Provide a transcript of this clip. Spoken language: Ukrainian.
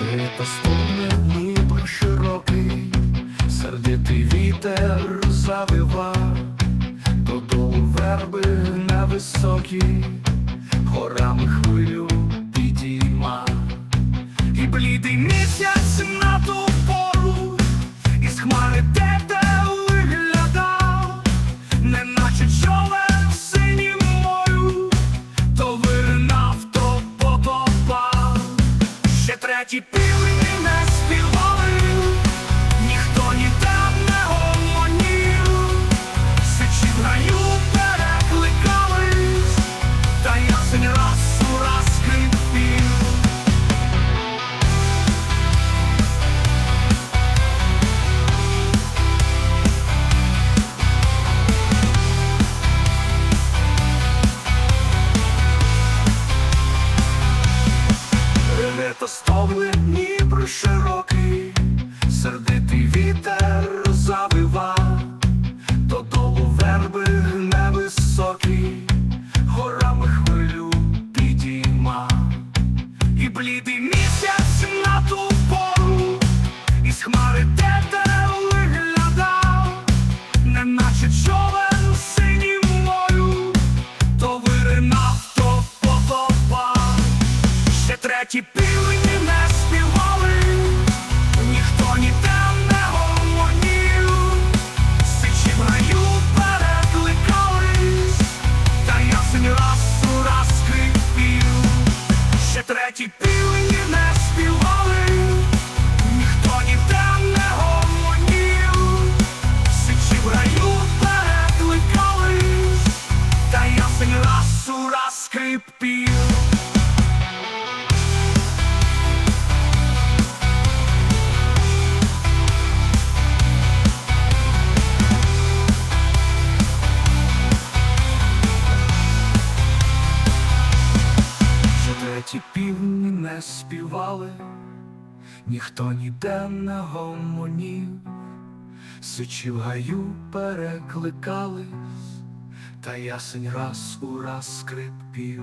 Лето стогне Дніпро широкий, сердитий вітер завива, додолу верби невисокі, горами хвилю підійма, і блідий місяць Треті півні не Лето стогли широкий, сердитий вітер завива, додолу верби невисокі, горами хвилю підійма, і блідий місяць на ту пору, із хмари те виглядав, неначе човен синім морю, Вже півні не співали, ніхто ніде не гомонів, сичі в гаю перекликались, та ясень раз у раз скрипів.